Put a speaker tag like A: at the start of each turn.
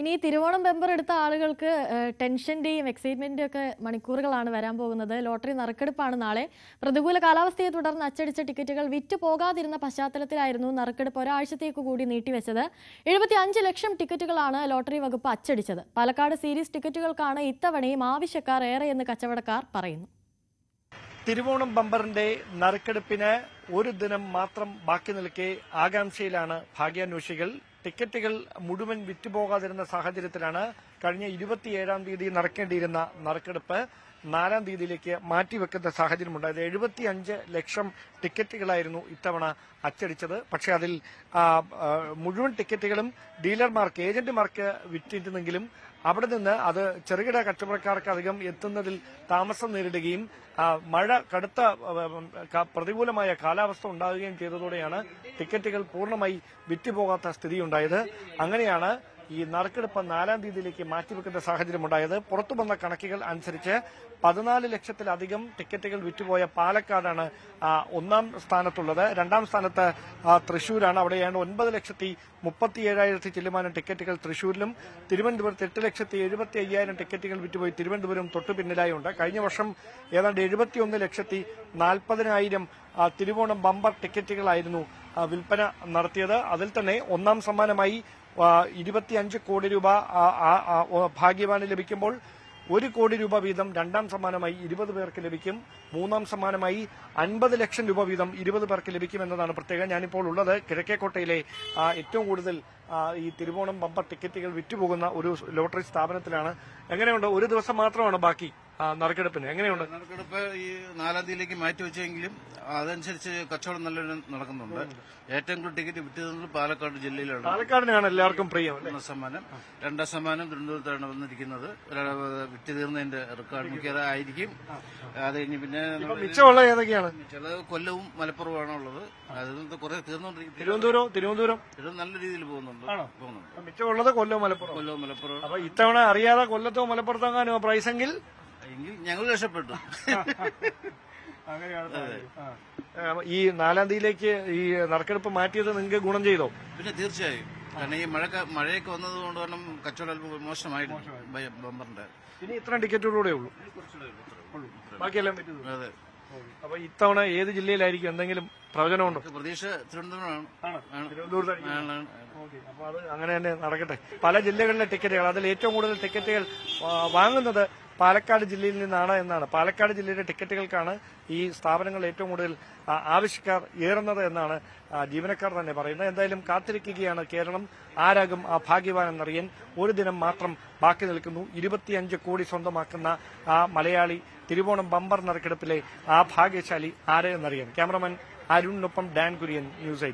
A: ഇനി ഈ തിരുവോണം ബെമ്പർ എടുത്ത ആളുകൾക്ക് ടെൻഷന്റെയും എക്സൈറ്റ്മെന്റിന്റെയും ഒക്കെ മണിക്കൂറുകളാണ് വരാൻ പോകുന്നത്. ലോട്ടറി നറുക്കെടുപ്പാണ് നാളെ. പ്രതികൂല കാലാവസ്ഥയെ തുടർന്ന് അച്ചടിച്ച ടിക്കറ്റുകൾ വിറ്റ് പോകാതിരുന്ന പശ്ചാത്തലത്തിലായിരുന്നു നറുക്കെടുപ്പ് ഒരാഴ്ചത്തേക്ക് കൂടി നീട്ടിവെച്ചത്. എഴുപത്തി അഞ്ച് ലക്ഷം ടിക്കറ്റുകളാണ് ലോട്ടറി വകുപ്പ് അച്ചടിച്ചത്. പാലക്കാട് സീരീസ് ടിക്കറ്റുകൾക്കാണ് ഇത്തവണയും ആവശ്യക്കാർ ഏറെയെന്ന് കച്ചവടക്കാർ പറയുന്നു.
B: തിരുവോണം ബമ്പറിന്റെ നറുക്കെടുപ്പിന് ഒരു ദിനം മാത്രം ബാക്കി നിൽക്കെ ആകാംക്ഷയിലാണ് ഭാഗ്യാന്വേഷികൾ. ടിക്കറ്റുകൾ മുഴുവൻ വിറ്റുപോകാതിരുന്ന സാഹചര്യത്തിലാണ് കഴിഞ്ഞ ഇരുപത്തിയേഴാം തീയതി നടക്കേണ്ടിയിരുന്ന നറുക്കെടുപ്പ്. നാലാം തീയതിയിലേക്ക് മാറ്റിവെക്കുന്ന സാഹചര്യമുണ്ടായത് എഴുപത്തിയഞ്ച് ലക്ഷം ടിക്കറ്റുകളായിരുന്നു ഇത്തവണ അച്ചടിച്ചത്. പക്ഷേ അതിൽ മുഴുവൻ ടിക്കറ്റുകളും ഡീലർമാർക്ക് ഏജന്റുമാർക്ക് വിറ്റിരുന്നെങ്കിലും അവിടെ നിന്ന് അത് ചെറുകിട കച്ചവടക്കാർക്ക് അധികം എത്തുന്നതിൽ താമസം നേരിടുകയും മഴ കടുത്ത പ്രതികൂലമായ കാലാവസ്ഥ ഉണ്ടാകുകയും ചെയ്തതോടെയാണ് ടിക്കറ്റുകൾ പൂർണമായി വിറ്റുപോകാത്ത സ്ഥിതിയുണ്ടായത്. അങ്ങനെയാണ് ഈ നറുക്കെടുപ്പ് നാലാം തീയതിയിലേക്ക് മാറ്റിവെക്കുന്ന സാഹചര്യമുണ്ടായത്. പുറത്തു വന്ന കണക്കുകൾ അനുസരിച്ച് പതിനാല് ലക്ഷത്തിലധികം ടിക്കറ്റുകൾ വിറ്റുപോയ പാലക്കാടാണ് ഒന്നാം സ്ഥാനത്തുള്ളത്. രണ്ടാം സ്ഥാനത്ത് തൃശൂരാണ്. അവിടെയാണ് ഒൻപത് ലക്ഷത്തി മുപ്പത്തി ഏഴായിരത്തി ചില്ലുമാനം ടിക്കറ്റുകൾ തൃശൂരിലും തിരുവനന്തപുരത്ത് എട്ട് ലക്ഷത്തി എഴുപത്തി അയ്യായിരം ടിക്കറ്റുകൾ വിറ്റുപോയി തിരുവനന്തപുരം തൊട്ടു പിന്നിലായുണ്ട്. കഴിഞ്ഞ വർഷം ഏതാണ്ട് എഴുപത്തിയൊന്ന് ലക്ഷത്തി നാൽപ്പതിനായിരം തിരുവോണം ബമ്പർ ടിക്കറ്റുകളായിരുന്നു വിൽപ്പന നടത്തിയത്. അതിൽ തന്നെ ഒന്നാം സമ്മാനമായി ഇരുപത്തിയഞ്ച് കോടി രൂപ ഭാഗ്യവാന് ലഭിക്കുമ്പോൾ ഒരു കോടി രൂപ വീതം രണ്ടാം സമ്മാനമായി ഇരുപത് പേർക്ക് ലഭിക്കും. മൂന്നാം സമ്മാനമായി അൻപത് ലക്ഷം രൂപ വീതം ഇരുപത് പേർക്ക് ലഭിക്കും എന്നതാണ് പ്രത്യേകം ഞാനിപ്പോൾ ഉള്ളത് കിഴക്കേക്കോട്ടയിലെ ഏറ്റവും കൂടുതൽ ഈ തിരുവോണം ബമ്പർ ടിക്കറ്റുകൾ വിറ്റുപോകുന്ന ഒരു ലോട്ടറി സ്ഥാപനത്തിലാണ്. എങ്ങനെയുണ്ട്? ഒരു ദിവസം മാത്രമാണ് ബാക്കി? നറുക്കെടുപ്പിന്. എങ്ങനെയുണ്ട്?
C: നറുക്കെടുപ്പ് ഈ നാലാം തീയതിയിലേക്ക് മാറ്റി വെച്ചെങ്കിലും അതനുസരിച്ച് കച്ചവടം നല്ല നടക്കുന്നുണ്ട്. ഏറ്റവും കൂടുതൽ ടിക്കറ്റ് വിറ്റത് പാലക്കാട് ജില്ലയിലാണ്.
B: പാലക്കാടിനാണ് എല്ലാവർക്കും പ്രിയം
C: ഒന്നാം സമ്മാനം. രണ്ടാം സമ്മാനം തിരുവനന്തപുരത്താണ് വന്നിരിക്കുന്നത്. വിറ്റ് തീർന്നതിന്റെ റെക്കോർഡ് മിക്കതായിരിക്കും അത് കഴിഞ്ഞ് പിന്നെ
B: മിച്ചമുള്ള ഏതൊക്കെയാണ്?
C: ചില കൊല്ലവും മലപ്പുറവുമാണ് ഉള്ളത്. അതിൽ കുറെ തീർന്നുകൊണ്ടിരിക്കും
B: തിരുവനന്തപുരം തിരുവനന്തപുരം?
C: ഇത് നല്ല രീതിയിൽ പോകുന്നുണ്ട്. പോകുന്നുണ്ട്.
B: മിച്ചമുള്ളത് കൊല്ലവും മലപ്പുറം
C: കൊല്ലവും മലപ്പുറം
B: അപ്പൊ ഇത്തവണ അറിയാതെ കൊല്ലത്തോ മലപ്പുറത്തോ എങ്ങാനോ പ്രൈസ് എങ്കിൽ
C: ഞങ്ങൾ രക്ഷപ്പെട്ടു.
B: ഈ നാലാം തീയതിയിലേക്ക് ഈ നറുക്കെടുപ്പ് മാറ്റിയത് നിങ്ങൾക്ക് ഗുണം ചെയ്തോ?
C: പിന്നെ തീർച്ചയായും. കാരണം ഈ മഴ മഴയൊക്കെ വന്നത് കൊണ്ട് കാരണം കച്ചവടം അല്പം മോശമായിരുന്നു ബമ്പറിന്റെ.
B: ഇനി ഇത്ര ടിക്കറ്റുകളൂടെ ഉള്ളൂ. ബാക്കിയെല്ലാം.
C: അതെ.
B: അപ്പൊ ഇത്തവണ ഏത് ജില്ലയിലായിരിക്കും എന്തെങ്കിലും പ്രവചനമുണ്ടോ?
C: പ്രതീക്ഷ തിരുവനന്തപുരമാണ്.
B: അപ്പൊ അത് അങ്ങനെ തന്നെ നടക്കട്ടെ. പല ജില്ലകളിലെ ടിക്കറ്റുകൾ അതിൽ ഏറ്റവും കൂടുതൽ ടിക്കറ്റുകൾ വാങ്ങുന്നത് പാലക്കാട് ജില്ലയിൽ നിന്നാണ് എന്നാണ്. പാലക്കാട് ജില്ലയിലെ ടിക്കറ്റുകൾക്കാണ് ഈ സ്ഥാപനങ്ങൾ ഏറ്റവും കൂടുതൽ ആവശ്യക്കാർ ഏറുന്നത് എന്നാണ് ജീവനക്കാർ തന്നെ പറയുന്നത്. എന്തായാലും കാത്തിരിക്കുകയാണ് കേരളം. ആരാകും ആ ഭാഗ്യവാൻ എന്നറിയാൻ ഒരു ദിനം മാത്രം ബാക്കി നിൽക്കുന്നു. ഇരുപത്തിയഞ്ച് കോടി സ്വന്തമാക്കുന്ന ആ മലയാളി തിരുവോണം ബമ്പർ നറുക്കെടുപ്പിലെ ആ ഭാഗ്യശാലി ആരെന്നറിയാൻ ക്യാമറമാൻ അരുണിനൊപ്പം ഡാൻ കുര്യൻ ന്യൂസ് ഐ